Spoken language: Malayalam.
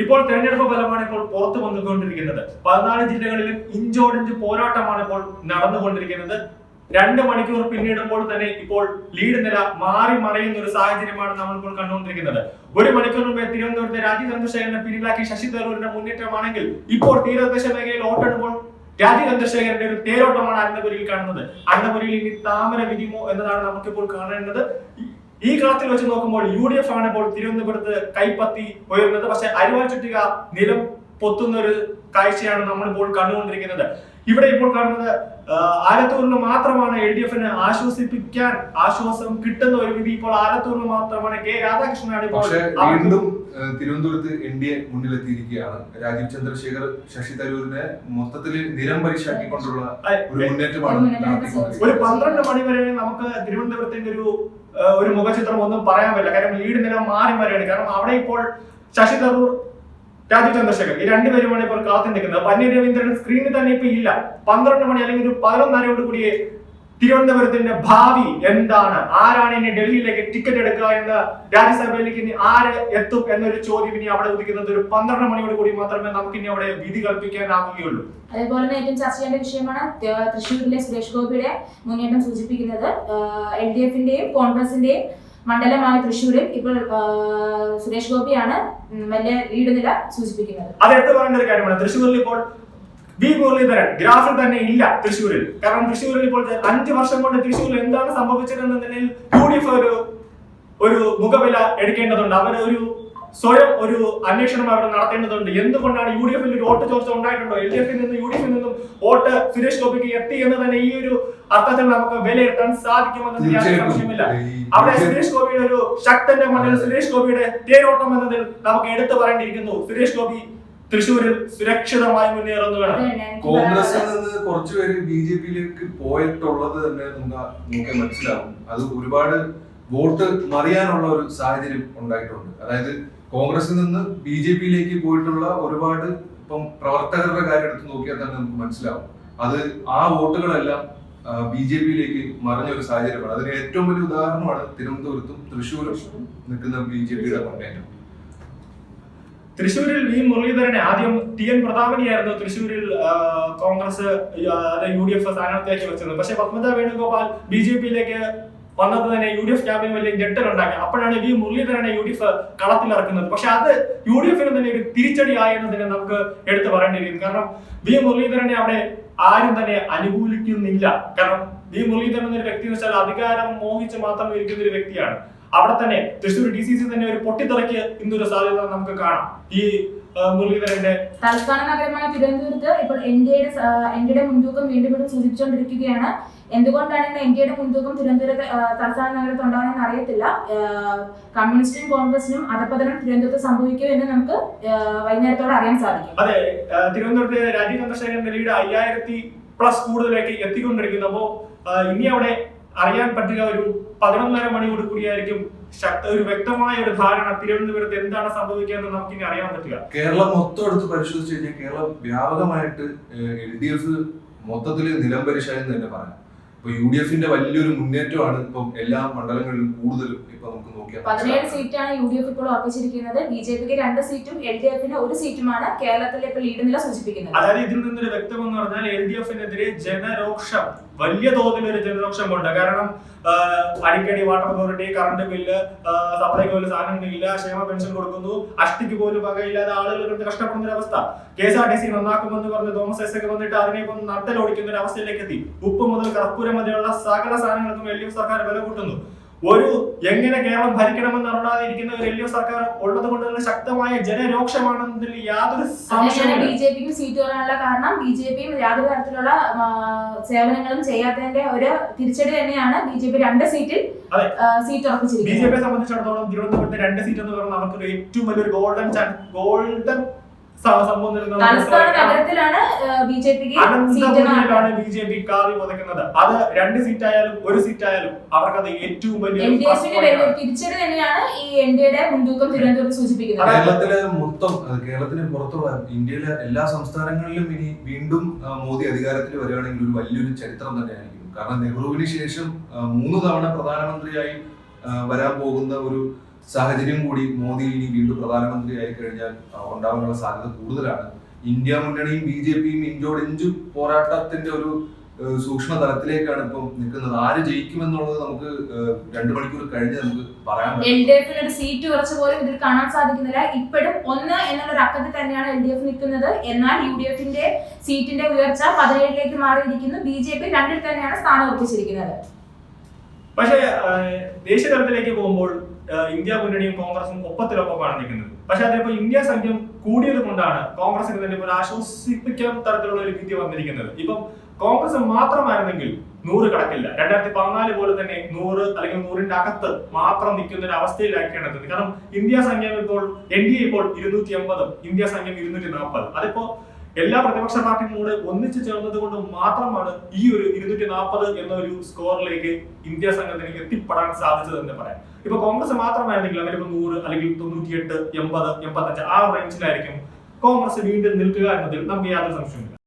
ഇപ്പോൾ തെരഞ്ഞെടുപ്പ് ഫലമാണ് ഇപ്പോൾ പുറത്തു വന്നുകൊണ്ടിരിക്കുന്നത്. പതിനാല് ജില്ലകളിലും ഇഞ്ചോടിഞ്ച് പോരാട്ടമാണ് ഇപ്പോൾ നടന്നുകൊണ്ടിരിക്കുന്നത്. രണ്ട് മണിക്കൂർ പിന്നിടുമ്പോൾ തന്നെ ഇപ്പോൾ ലീഡ് നില മാറി മറയുന്ന ഒരു സാഹചര്യമാണ് നമ്മൾ ഇപ്പോൾ കണ്ടുകൊണ്ടിരിക്കുന്നത്. ഒരു മണിക്കൂർ മുമ്പേ തിരുവനന്തപുരത്തെ രാജീവ് ചന്ദ്രശേഖരനെ പിന്നിലാക്കി ശശി തരൂരിന്റെ മുന്നേറ്റമാണെങ്കിൽ ഇപ്പോൾ തീരദേശ മേഖലയിൽ വോട്ടെടുപ്പോൾ രാജീവ് ചന്ദ്രശേഖരന്റെ ഒരു തേരോട്ടമാണ് അന്നപുരിയിൽ കാണുന്നത്. അന്നപുരിയിൽ ഇനി താമര വിരിമോ എന്നതാണ് നമുക്കിപ്പോൾ കാണേണ്ടത്. ഈ- കളത്തിൽ വെച്ച് നോക്കുമ്പോൾ യു ഡി എഫ് ആണ് ഇപ്പോൾ തിരുവനന്തപുരത്ത് കൈപ്പത്തി ഉയരുന്നത്. പക്ഷെ അരിവാൾ ചുറ്റിക നിലം പൊത്തുന്ന ഒരു കാഴ്ചയാണ് നമ്മളിപ്പോൾ കണ്ടുകൊണ്ടിരിക്കുന്നത്. ഇവിടെ ഇപ്പോൾ കാണുന്നത് ആലത്തൂരിന് മാത്രമാണ് എൽ ഡി എഫിന് ആശ്വസിപ്പിക്കാൻ ആശ്വാസം കിട്ടുന്ന ഒരു വിധി. ഇപ്പോൾ ആലത്തൂരിന് മാത്രമാണ് കെ രാധാകൃഷ്ണനാണ് ഇപ്പോൾ വീണ്ടും തിരുവനന്തപുരത്ത് എൻ ഡി എ മുന്നിലെത്തിയിരിക്കുകയാണ്. രാജീവ് ചന്ദ്രശേഖർ ശശി തരൂരിനെ മൊത്തത്തിൽ നിരം പരിശാക്കിക്കൊണ്ടുള്ള ഒരു മുന്നേറ്റമാണ് ഒരു പന്ത്രണ്ട് മണി വരെ നമുക്ക് തിരുവനന്തപുരത്തിന്റെ ഒരു ഒരു മുഖചിത്രം ഒന്നും പറയാൻ പറ്റില്ല. കാരണം ലീഡ് നില മാറി മാറിയാണ്. കാരണം അവിടെ ഇപ്പോൾ ശശി തരൂർ രാജീവ് ചന്ദ്രശേഖർ ഈ രണ്ടുപേരുമാണ് ഇപ്പോൾ കാത്തു നിൽക്കുന്നത്. പന്നീർ രവീന്ദ്രൻ സ്ക്രീനിൽ തന്നെ ഇപ്പൊ ഇല്ല. പന്ത്രണ്ട് മണി അല്ലെങ്കിൽ ഒരു പതിനൊന്നരയോട് കൂടി തിരുവനന്തപുരത്തിന്റെ ഭാവി എന്താണ്? ആരാണ് ഇനി ഡൽഹിയിലേക്ക് ടിക്കറ്റ് എടുക്കുക എന്ന് രാജ്യസഭയിലേക്ക് ഇനി ആര് എത്തും എന്നൊരു ചോദ്യം ഇനി അവിടെ ഉദിക്കുന്നത് ഒരു പന്ത്രണ്ട് മണിയോട് കൂടി മാത്രമേ നമുക്ക് ഇനി അവിടെ വിധി കൽപ്പിക്കാനാവുകയുള്ളൂ. അതേപോലെ തന്നെ ഏറ്റവും ചർച്ച ചെയ്യേണ്ട വിഷയമാണ് തൃശ്ശൂരിലെ സുരേഷ് ഗോപിയുടെ മുന്നേറ്റം സൂചിപ്പിക്കുന്നത് എൽ ഡി എഫിന്റെയും കോൺഗ്രസിന്റെയും മണ്ഡലമായ തൃശ്ശൂരിൽ ഇപ്പോൾ സുരേഷ് ഗോപിയാണ് വലിയ ലീഡ് നില സൂചിപ്പിക്കുന്നത്. അത് എടുത്തു പറയേണ്ട ഒരു കാര്യമാണ്. തൃശ്ശൂരിൽ ഇപ്പോൾ വി മുരളീധരൻ ഗ്രാഫിൽ തന്നെ ഇല്ല തൃശ്ശൂരിൽ. കാരണം തൃശ്ശൂരിൽ ഇപ്പോൾ അഞ്ച് വർഷം കൊണ്ട് തൃശ്ശൂരിൽ എന്താണ് സംഭവിച്ചതെന്നതിൽ യു ഡി എഫ് ഒരു ഒരു മുഖവില എടുക്കേണ്ടതുണ്ട്. അവർ ഒരു സ്വയം ഒരു അന്വേഷണം അവിടെ നടത്തേണ്ടതുണ്ട്. എന്തുകൊണ്ടാണ് യു ഡി എഫിൽ ഒരു വോട്ട് ചോർച്ച ഉണ്ടായിട്ടുണ്ടോ? എൽ ഡി എഫിൽ നിന്നും യു ഡി എഫിൽ നിന്നും വോട്ട് സുരേഷ് ഗോപിക്ക് എത്തി എന്ന് തന്നെ ഈ ഒരു അർത്ഥത്തിൽ നമുക്ക് വിലയിരുത്താൻ സാധിക്കുമെന്ന് ആവശ്യമില്ല സംശയമില്ല അവിടെ സുരേഷ് ഗോപിയുടെ ഒരു ശക്തന്റെ മണ്ണിൽ സുരേഷ് ഗോപിയുടെ തേരോട്ടം എന്നതിൽ നമുക്ക് എടുത്തു പറയേണ്ടിയിരിക്കുന്നു. സുരേഷ് ഗോപി തൃശ്ശൂരിൽ സുരക്ഷിതമായി മുന്നേറുന്നതാണ് കോൺഗ്രസിൽ. നിന്ന് കുറച്ചുപേര് ബി ജെ പിയിലേക്ക് പോയിട്ടുള്ളത് തന്നെ നമുക്ക് നോക്കിയാൽ മനസ്സിലാവും. അത് ഒരുപാട് വോട്ട് മറിയാനുള്ള ഒരു സാഹചര്യം ഉണ്ടായിട്ടുണ്ട്. അതായത് കോൺഗ്രസിൽ നിന്ന് ബി ജെ പിയിലേക്ക് പോയിട്ടുള്ള ഒരുപാട് ഇപ്പം പ്രവർത്തകരുടെ കാര്യം എടുത്ത് നോക്കിയാൽ തന്നെ നമുക്ക് മനസ്സിലാവും. അത് ആ വോട്ടുകളെല്ലാം ബി ജെ പിയിലേക്ക് മറിഞ്ഞ ഒരു സാഹചര്യമാണ്. അതിന് ഏറ്റവും വലിയ ഉദാഹരണമാണ് തിരുവനന്തപുരത്തും തൃശ്ശൂരും നിൽക്കുന്ന ബി ജെ പിയുടെ മുന്നേറ്റം തൃശ്ശൂരിൽ വി മുരളീധരനെ ആദ്യം ടി എൻ പ്രതാപനെയായിരുന്നു തൃശ്ശൂരിൽ കോൺഗ്രസ് അതായത് അത് യു ഡി എഫ് സ്ഥാനാർത്ഥിയാക്കി വെച്ചത് പക്ഷെ പത്മജ വേണുഗോപാൽ ബി ജെ പിയിലേക്ക് വന്നത് തന്നെ യു ഡി എഫ് ക്യാമ്പിന് വലിയ ഞെട്ടലുണ്ടാക്കി അപ്പോഴാണ് വി മുരളീധരനെ യു ഡി എഫ് കളത്തിലിറക്കുന്നത്. പക്ഷെ അത് യു ഡി എഫിന് തന്നെ ഒരു തിരിച്ചടി ആയെന്നതിനെ നമുക്ക് എടുത്തു പറയേണ്ടിയിരിക്കുന്നു. കാരണം വി മുരളീധരനെ അവിടെ ആരും തന്നെ അനുകൂലിക്കുന്നില്ല. കാരണം വി മുരളീധരൻ എന്നൊരു വ്യക്തി എന്ന് വെച്ചാൽ അധികാരം മോഹിച്ച് മാത്രം ഇരിക്കുന്ന ഒരു വ്യക്തിയാണ്. അവിടെ തന്നെ തൃശ്ശൂർ ഡി സി സി തന്നെ ഒരു പൊട്ടിത്തെറക്കിയ ഇന്നൊരു സാധ്യത നമുക്ക് കാണാം. ഈ മുരളീധരന്റെ തലസ്ഥാന നഗരമായ തിരുവനന്തപുരത്ത് ഇപ്പോൾ ഇന്ത്യയുടെ ഡിയുടെ മുൻതൂക്കം വീണ്ടും വീണ്ടും സൂചിപ്പിച്ചുകൊണ്ടിരിക്കുകയാണ്. എന്തുകൊണ്ടാണ് ഇന്ന് ഇന്ത്യയുടെ മുൻതൂക്കം തിരുവനന്തപുരത്ത് തലസ്ഥാന നഗരത്ത് ഉണ്ടാകുമെന്ന് അറിയത്തില്ല കമ്മ്യൂണിസ്റ്റിനും കോൺഗ്രസിനും അധപതനം തിരുവനന്തപുരത്ത് സംഭവിക്കും എന്ന് നമുക്ക് വൈകുന്നേരത്തോടെ അറിയാൻ സാധിക്കും. അതെ തിരുവനന്തപുരത്തെ രാജീവ് ചന്ദ്രശേഖരന്റെ ലീഡ് അയ്യായിരത്തി പ്ലസ് കൂടുതലേക്ക് എത്തിക്കൊണ്ടിരിക്കുന്നു. അപ്പോ ഇനി അവിടെ അറിയാൻ പറ്റുക ഒരു പതിനൊന്നര മണിയോട് കൂടിയായിരിക്കും ശക്ത ഒരു വ്യക്തമായ ഒരു ധാരണ തിരുവനന്തപുരത്ത് എന്താണ് സംഭവിക്കുക നമുക്ക് ഇനി അറിയാൻ പറ്റുക. കേരളം മൊത്തം എടുത്ത് പരിശോധിച്ചു കഴിഞ്ഞാൽ കേരളം വ്യാപകമായിട്ട് എൽ ഡി എഫ് മൊത്തത്തിൽ നിലം എന്ന് തന്നെ പറയാം. ഇപ്പൊ യു ഡി എഫിന്റെ വലിയൊരു മുന്നേറ്റമാണ് ഇപ്പം എല്ലാ മണ്ഡലങ്ങളിലും കൂടുതലും പതിനേഴ്. സീറ്റാണ് യു ഡി എഫ് ഇപ്പോൾ ഉറപ്പിച്ചിരിക്കുന്നത്. ബി ജെ പിക്ക് രണ്ട് സീറ്റും എൽ ഡി എഫിന് ഒരു സീറ്റുമാണ് കേരളത്തിലെ ഇപ്പോൾ ലീഡ് നില സൂചിപ്പിക്കുന്നത്. അതായത് ഇതിൽ നിന്നൊരു വ്യക്തമെന്ന് പറഞ്ഞാൽ എൽ ഡി എഫിനെതിരെ ജനരോക്ഷം വലിയ തോതിൽ ഒരു ജനരോക്ഷമുണ്ട് കാരണം അടിക്കടി വാട്ടർ അതോറിറ്റി കറണ്ട് ബില്ല് സപ്ലൈക്ക് പോലും സാധനങ്ങളില്ല ക്ഷേമ പെൻഷൻ കൊടുക്കുന്നു അഷ്ടിക്ക് പോലും വകയില്ലാതെ ആളുകൾ കിടന്ന് കഷ്ടപ്പെടുന്ന ഒരു അവസ്ഥ K S R T C നന്നാക്കുമെന്ന് പറഞ്ഞ് തോമസ് എസ് ഒക്കെ വന്നിട്ട് അതിനെ ഇപ്പം നട്ടലോടിക്കുന്ന ഒരു അവസ്ഥയിലേക്ക് എത്തി. ഉപ്പ് മുതൽ കർപ്പൂരം മുതലുള്ള സകല സാധനങ്ങൾക്കും എൽ ഡി എഫ് സർക്കാർ വില കൂട്ടുന്നു. ഒരു എങ്ങനെ കേരളം ഭരിക്കണമെന്ന് അറിയാതിരിക്കുന്ന ഒരു എൽ ഡി എഫ് സർക്കാർ ഉള്ളത് കൊണ്ട് തന്നെ ശക്തമായ ജനരോക്ഷമാണെന്നതിൽ യാതൊരു സംശയമില്ല ബി ജെ പിക്ക് സീറ്റ് വരാനുള്ള കാരണം ബി ജെ പിയും യാതൊരു തരത്തിലുള്ള സേവനങ്ങളും ചെയ്യാത്തതിന്റെ ഒരു തിരിച്ചടി തന്നെയാണ് ബി ജെ പി രണ്ട് സീറ്റിൽ സീറ്റ് ഉറപ്പിച്ചിരിക്കുന്നത്. ബി ജെ പിയെ സംബന്ധിച്ചിടത്തോളം തിരുവനന്തപുരത്തെ രണ്ട് സീറ്റ് എന്ന് പറഞ്ഞാൽ അവർക്ക് ഏറ്റവും വലിയൊരു ഗോൾഡൻ ഗോൾഡൻ സംഭവം. നഗരത്തിലാണ് ബി ജെ പി കാറി പുതയ്ക്കുന്നത് അത് രണ്ട് സീറ്റ് ആയാലും ഒരു സീറ്റ് ആയാലും അവർക്ക് അത് ഏറ്റവും വലിയ എൻ ഡി എഫിന് വലിയ തിരിച്ചടി തന്നെയാണ് ഈ എൻ ഡിയുടെ മുൻതൂക്കം തിരുവനന്തപുരത്ത് സൂചിപ്പിക്കുന്നത്. കേരളത്തിലെ മൊത്തം കേരളത്തിന് പുറത്തുള്ള ഇന്ത്യയിലെ എല്ലാ സംസ്ഥാനങ്ങളിലും ഇനി വീണ്ടും മോദി അധികാരത്തിൽ വരികയാണെങ്കിൽ ഒരു വലിയൊരു ചരിത്രം തന്നെയായിരിക്കും. കാരണം നെഹ്റുവിന് ശേഷം മൂന്ന് തവണ പ്രധാനമന്ത്രിയായി വരാൻ പോകുന്ന ഒരു സാഹചര്യം കൂടി മോദി ഇനി വീണ്ടും പ്രധാനമന്ത്രി ആയി കഴിഞ്ഞാൽ ഉണ്ടാകാനുള്ള ഉണ്ടാവാനുള്ള സാധ്യത കൂടുതലാണ്. ഇന്ത്യ മുന്നണിയും ബി ജെ പിയും ഇഞ്ചോടിഞ്ചു പോരാട്ടത്തിന്റെ ഒരു സൂക്ഷ്മ തലത്തിലേക്കാണ് ഇപ്പം നിൽക്കുന്നത്. ആര് ജയിക്കുമെന്നുള്ളത് നമുക്ക് രണ്ടു മണിക്കൂർ കഴിഞ്ഞ് നമുക്ക് പറയാൻ പറ്റും. എൽ ഡി എഫിന് ഒരു സീറ്റ് കുറച്ച് പോലും ഇതിൽ കാണാൻ സാധിക്കുന്നില്ല. ഇപ്പോഴും ഒന്ന് എന്നുള്ള അക്കത്തിൽ തന്നെയാണ് എൽ ഡി എഫ് നിൽക്കുന്നത്. എന്നാൽ യു ഡി എഫിന്റെ സീറ്റിന്റെ ഉയർച്ച പതിനേഴിലേക്ക് മാറിയിരിക്കുന്നു. ബി ജെ പി രണ്ടിൽ തന്നെയാണ് സ്ഥാനം ഉറപ്പിച്ചിരിക്കുന്നത്. പക്ഷേ ദേശീയ തലത്തിലേക്ക് പോകുമ്പോൾ ഇന്ത്യ മുന്നണിയും കോൺഗ്രസും ഒപ്പത്തിലൊപ്പമാണ് നിൽക്കുന്നത്. പക്ഷെ അതിപ്പോ ഇന്ത്യ സംഖ്യം കൂടിയത് കൊണ്ടാണ് കോൺഗ്രസിന് തന്നെ ഇപ്പോൾ ആശ്വസിപ്പിക്കാൻ തരത്തിലുള്ള ഒരു വിദ്യ വന്നിരിക്കുന്നത്. ഇപ്പം കോൺഗ്രസ് മാത്രമായിരുന്നെങ്കിൽ നൂറ് കടക്കില്ല രണ്ടായിരത്തി പതിനാല് പോലെ തന്നെ നൂറ് അല്ലെങ്കിൽ നൂറിന്റെ അകത്ത് മാത്രം നിൽക്കുന്ന ഒരു അവസ്ഥയിലാക്കിയാണ് കാരണം ഇന്ത്യ സംഖ്യം ഇപ്പോൾ എൻ ഡി എ ഇപ്പോൾ ഇരുന്നൂറ്റി എൺപതും ഇന്ത്യ സംഖ്യം ഇരുന്നൂറ്റി നാൽപ്പത്. അതിപ്പോ എല്ലാ പ്രതിപക്ഷ പാർട്ടികളോട് ഒന്നിച്ചു ചേർന്നത് കൊണ്ട് മാത്രമാണ് ഈ ഒരു ഇരുന്നൂറ്റി നാൽപ്പത് എന്ന ഒരു സ്കോറിലേക്ക് ഇന്ത്യ സംഘത്തിന് എത്തിപ്പെടാൻ സാധിച്ചത് എന്ന് പറയാം. ഇപ്പൊ കോൺഗ്രസ് മാത്രമായിരുന്നെങ്കിൽ അവരിപ്പോ നൂറ് അല്ലെങ്കിൽ തൊണ്ണൂറ്റിയെട്ട് എൺപത് എൺപത്തഞ്ച് ആ റേഞ്ചിലായിരിക്കും കോൺഗ്രസ് വീണ്ടും നിൽക്കുക എന്നതിൽ നമുക്ക് യാതൊരു സംശയമില്ല